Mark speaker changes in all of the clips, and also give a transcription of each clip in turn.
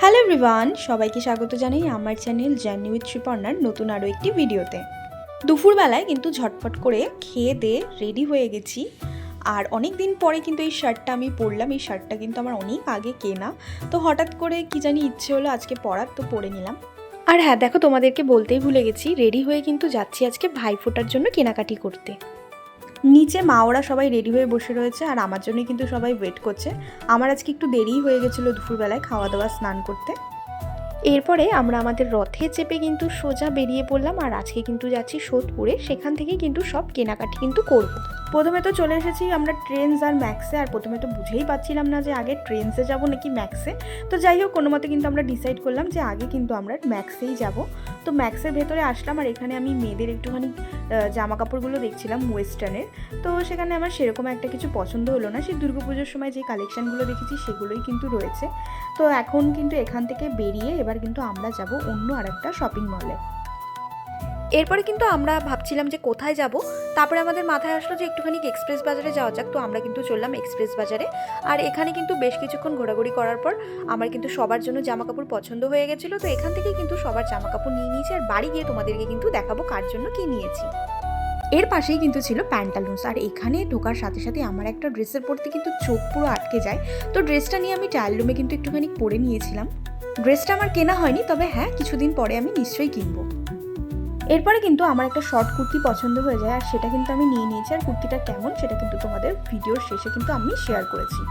Speaker 1: Hello Rivan সবাইকে স্বাগত জানাই আমার চ্যানেল জার্নি উইথ শ্রীপর্ণার নতুন আরও একটি ভিডিওতে দুপুরবেলায় কিন্তু ঝটফট করে খেয়ে দিয়ে রেডি হয়ে গেছি। আর অনেক দিন পরে কিন্তু এই শার্টটা আমি পরলাম, এই শার্টটা কিন্তু আমার অনেক আগে কেনা। তো হঠাৎ করে কি জানি ইচ্ছে হলো আজকে পরার তো পরে নিলাম। আর হ্যাঁ দেখো তোমাদেরকে বলতেই ভুলে গেছি রেডি হয়ে কিন্তু যাচ্ছি আজকে ভাইফোঁটার জন্য কেনাকাটি করতে। নিচে মা ওরা সবাই রেডি হয়ে বসে রয়েছে আর আমার জন্যই কিন্তু সবাই ওয়েট করছে। আমার আজকে একটু দেরিই হয়ে গেছিল দুপুরবেলায় খাওয়া দাওয়া স্নান করতে। এরপরে আমরা আমাদের রথে চেপে কিন্তু সোজা বেরিয়ে পড়লাম আর আজকে কিন্তু যাচ্ছি সোদপুরে। সেখান থেকে কিন্তু সব কেনাকাটি কিন্তু করব। প্রথমে তো চলে এসেছি আমরা ট্রেনস আর ম্যাক্সে আর প্রথমে তো বুঝেই পাচ্ছিলাম না যে আগে ট্রেনসে যাব নাকি ম্যাক্সে তো যাই হোক, কোনো মতে কিন্তু আমরা ডিসাইড করলাম যে আগে কিন্তু আমরা ম্যাক্সেই যাব। তো ম্যাক্সের ভেতরে আসলাম আর এখানে আমি মেয়েদের একটুখানি জামা কাপড়গুলো দেখছিলাম ওয়েস্টার্নের তো সেখানে আমার সেরকম একটা কিছু পছন্দ হলো না। সেই দুর্গাপুজোর সময় যে কালেকশানগুলো দেখেছি সেগুলোই কিন্তু রয়েছে। তো এখন কিন্তু এখান থেকে বেরিয়ে এবার কিন্তু আমরা যাব অন্য আরেকটা শপিং মলে এরপরে কিন্তু আমরা ভাবছিলাম যে কোথায় যাব। তারপরে আমাদের মাথায় আসলো যে একটুখানি এক্সপ্রেস বাজারে যাওয়া যাক। তো আমরা কিন্তু চললাম এক্সপ্রেস বাজারে। আর এখানে কিন্তু বেশ কিছুক্ষণ ঘোরাঘুরি করার পর আমার কিন্তু সবার জন্য জামা কাপড় পছন্দ হয়ে গেছিল। তো এখান থেকে কিন্তু সবার জামা কাপড় নিয়ে নিয়েছি। আর বাড়ি গিয়ে তোমাদেরকে কিন্তু দেখাবো কার জন্য কি নিয়েছি। এর পাশেই কিন্তু ছিল প্যান্টালুন্স আর এখানে ঢোকার সাথে সাথে আমার একটা ড্রেসের পরতে কিন্তু চোখ পুরো আটকে যায়। তো ড্রেসটা নিয়ে আমি ট্রায়াল রুমে কিন্তু একটুখানি পরে নিয়েছিলাম। ড্রেসটা আমার কেনা হয়নি, তবে হ্যাঁ কিছুদিন পরে আমি নিশ্চয়ই কিনবো। এরপরে কিন্তু আমার একটা শর্ট কুর্তি পছন্দ হয়ে যায়, আর সেটা কিন্তু আমি নিয়ে নিয়েছি। আর কুর্তিটা কেমন, সেটা কিন্তু তোমাদের ভিডিওর শেষে কিন্তু আমি শেয়ার করেছি।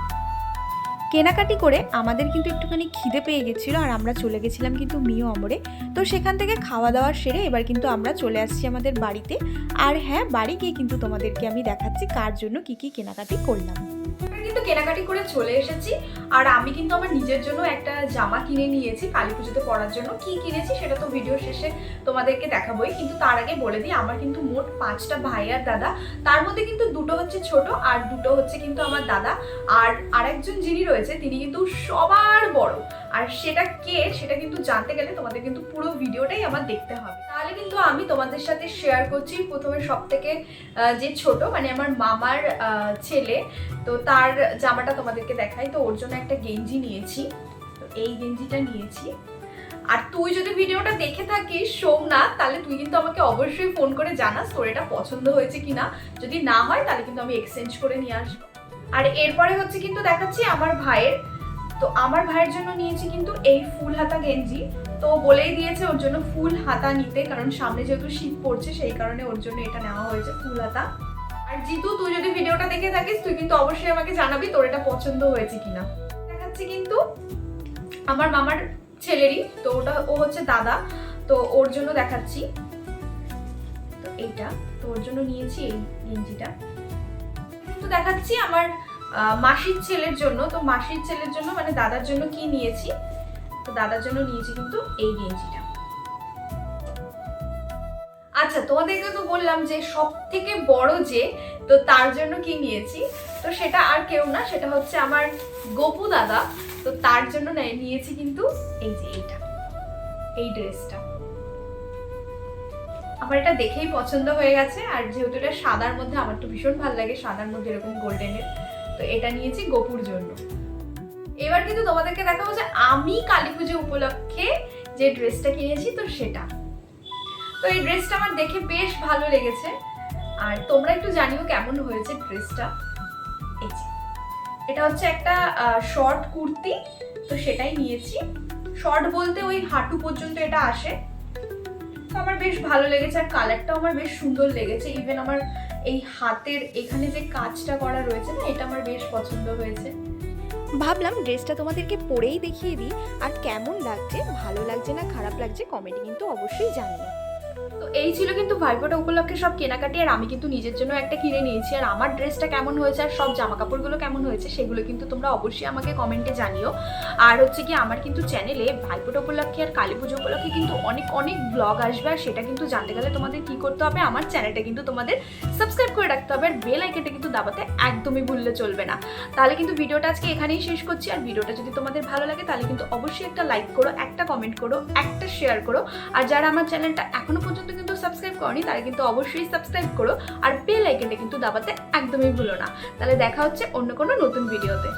Speaker 1: কেনাকাটি করে আমাদের কিন্তু একটুখানি খিদে পেয়ে গেছিল, আর আমরা চলে গেছিলাম কিন্তু মিও অমরে। তো সেখান থেকে খাওয়া দাওয়া সেরে এবার কিন্তু আমরা চলে আসছি আমাদের বাড়িতে। আর হ্যাঁ বাড়ি গিয়ে কিন্তু তোমাদেরকে আমি দেখাচ্ছি কার জন্য কি কি কেনাকাটি করলাম।
Speaker 2: কিন্তু কেনাকাটি করে চলে এসেছি। আর আমি কিন্তু আমার নিজের জন্য একটা জামা কিনে নিয়েছি, কালী পুজোতে পরার জন্য। কি কিনেছি সেটা তো ভিডিও শেষে তোমাদেরকে দেখাবোই। কিন্তু তার আগে বলে দিই, আমার কিন্তু মোট পাঁচটা ভাই আর দাদা। তার মধ্যে কিন্তু দুটো হচ্ছে ছোট আর দুটো হচ্ছে কিন্তু আমার দাদা। আর আরেকজন যিনি রয়েছে, তিনি কিন্তু সবার বড়। আর সেটা কে সেটা কিন্তু জানতে গেলে তোমাদের কিন্তু পুরো ভিডিওটাই আমার দেখতে হবে। তাহলে কিন্তু আমি তোমাদের সাথে শেয়ার করছি প্রথমে সব থেকে যে ছোট মানে আমার মামার ছেলে। তো তার জামাটা তোমাদেরকে দেখাই। তো ওর জন্য একটা গেঞ্জি নিয়েছি। তো এই গেঞ্জিটা নিয়েছি। আর তুই যদি ভিডিওটা দেখে থাকিস সোমনাথ তাহলে তুই কিন্তু আমাকে অবশ্যই ফোন করে জানাস তোর এটা পছন্দ হয়েছে কিনা। যদি না হয়, তাহলে কিন্তু আমি এক্সচেঞ্জ করে নিয়ে আসব। আর এরপরে হচ্ছে কিন্তু দেখাচ্ছি আমার ভাইয়ের। তো আমার ভাইয়ের জন্য নিয়েছি কিন্তু এই ফুল হাতা গেঞ্জি। তো বলেই দিয়েছে ওর জন্য ফুল হাতা নিতে, কারণ সামনে যেহেতু শীত পড়ছে, সেই কারণে ওর জন্য এটা নেওয়া হয়েছে ফুল হাতা আর জিতু, তুই যদি ভিডিওটা দেখে থাকিস, তুই কিন্তু অবশ্যই আমাকে জানাবি তোর এটা পছন্দ হয়েছে কিনা। দেখাচ্ছি কিন্তু আমার মামার ছেলেরই, তো ওটা, ও হচ্ছে দাদা, তো ওর জন্য দেখাচ্ছি। তো এইটা, তো ওর জন্য নিয়েছি এই গেঞ্জিটা। তো দেখাচ্ছি আমার মাসির ছেলের জন্য, তো মাসির ছেলের জন্য মানে দাদার জন্য কি নিয়েছি? তো দাদার জন্য নিয়েছি কিন্তু এই গেঞ্জিটা। আচ্ছা তোমাদেরকে তো বললাম যে সব থেকে বড় যে, তো তার জন্য কি নিয়েছি? তো সেটা আর কেউ না, সেটা হচ্ছে আমার গোপু দাদা। তো তার জন্য নিয়েছি কিন্তু এই যে এইটা, এই ড্রেসটা। আমার এটা দেখেই পছন্দ হয়ে গেছে, আর যেহেতু এটা সাদার মধ্যে, আমার তো ভীষণ ভালো লাগে সাদার মধ্যে এরকম গোল্ডেনের তো এটা নিয়েছি গোপুর জন্য। এবার কিন্তু তোমাদেরকে দেখাবো যে আমি কালী পুজো উপলক্ষে যে ড্রেসটা কিনেছি, তো সেটা। তো এই ড্রেসটা আমার দেখে বেশ ভালো লেগেছে। আর তোমরা একটু জানিও কেমন হয়েছে ড্রেসটা। এটা হচ্ছে একটা শর্ট কুর্তি, তো সেটাই নিয়েছি। শর্ট বলতে ওই হাঁটু পর্যন্ত এটা আসে। তো আমার বেশ ভালো লেগেছে আর কালারটাও আমার বেশ সুন্দর লেগেছে। ইভেন আমার এই হাতের এখানে যে কাজটা করা রয়েছে না, এটা আমার বেশ পছন্দ হয়েছে।
Speaker 1: ভাবলাম ড্রেসটা তোমাদেরকে পরেই দেখিয়ে দিই। আর কেমন লাগছে? ভালো লাগছে না খারাপ লাগছে? কমেন্টে কিন্তু অবশ্যই জানিও।
Speaker 2: এই ছিল কিন্তু ভাইফোঁটা উপলক্ষে সব কেনাকাটি, আর আমি কিন্তু নিজের জন্য একটা কিনে নিয়েছি। আর আমার ড্রেসটা কেমন হয়েছে, আর সব জামা কাপড়গুলো কেমন হয়েছে, সেগুলো কিন্তু তোমরা অবশ্যই আমাকে কমেন্টে জানিও। আর হচ্ছে কি, আমার কিন্তু চ্যানেলে ভাইফোঁটা উপলক্ষে আর কালী পুজো উপলক্ষে কিন্তু অনেক অনেক ব্লগ আসবে, আর সেটা কিন্তু জানতে গেলে তোমাদের কি করতে হবে, আমার চ্যানেলটা কিন্তু তোমাদের সাবস্ক্রাইব করে রাখতে হবে, আর বেল আইকনটা কিন্তু দাবাতে একদমই ভুললে চলবে না। তাহলে কিন্তু ভিডিওটা আজকে এখানেই শেষ করছি, আর ভিডিওটা যদি তোমাদের ভালো লাগে, তাহলে কিন্তু অবশ্যই একটা লাইক করো, একটা কমেন্ট করো, একটা শেয়ার করো। আর যারা আমার চ্যানেলটা এখনও পর্যন্ত কিন্তু সাবস্ক্রাইব করনি তারা কিন্তু অবশ্যই সাবস্ক্রাইব করো। আর বেল আইকনটা কিন্তু দাবাতে একদমই ভুলো না। তাহলে দেখা হচ্ছে অন্য কোনো নতুন ভিডিওতে